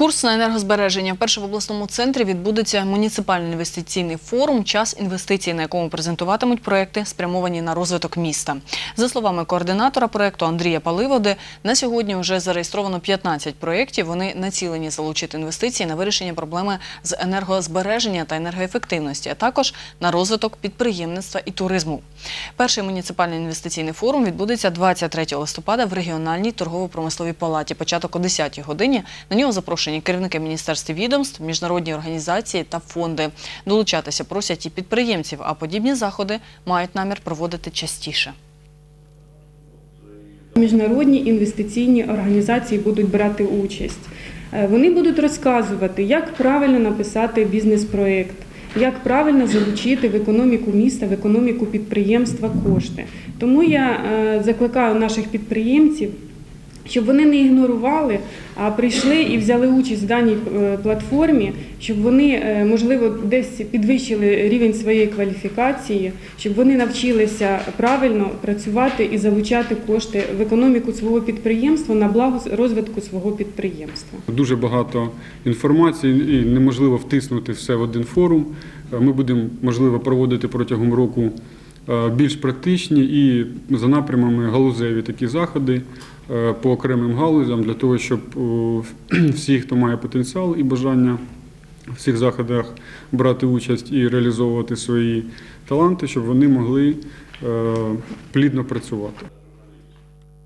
Курс на енергозбереження. Вперше в обласному центрі відбудеться муніципальний інвестиційний форум «Час інвестицій», на якому презентуватимуть проекти, спрямовані на розвиток міста. За словами координатора проекту Андрія Паливоди, на сьогодні вже зареєстровано 15 проєктів. Вони націлені залучити інвестиції на вирішення проблеми з енергозбереження та енергоефективності, а також на розвиток підприємництва і туризму. Перший муніципальний інвестиційний форум відбудеться 23 листопада в регіональній торгово-промисловій палаті. Початок о 10 годині. На нього запрошені керівники міністерств відомств, міжнародні організації та фонди. Долучатися просять і підприємців, а подібні заходи мають намір проводити частіше. Міжнародні інвестиційні організації будуть брати участь. Е, Вони будуть розказувати, як правильно написати бізнес-проєкт, як правильно залучити в економіку міста, в економіку підприємства кошти. Тому я е, закликаю наших підприємців, щоб вони не ігнорували, а прийшли і взяли участь в даній е, платформі, щоб вони, е, можливо, десь підвищили рівень своєї кваліфікації, щоб вони навчилися правильно працювати і залучати кошти в економіку свого підприємства на благо розвитку свого підприємства. Дуже багато інформації і неможливо втиснути все в один форум. Е, Ми будемо, можливо, проводити протягом року більш практичні і за напрямами галузеві такі заходи е, по окремим галузям для того, щоб всі, хто має потенціал і бажання в цих заходах брати участь і реалізовувати свої таланти, щоб вони могли е, плідно працювати.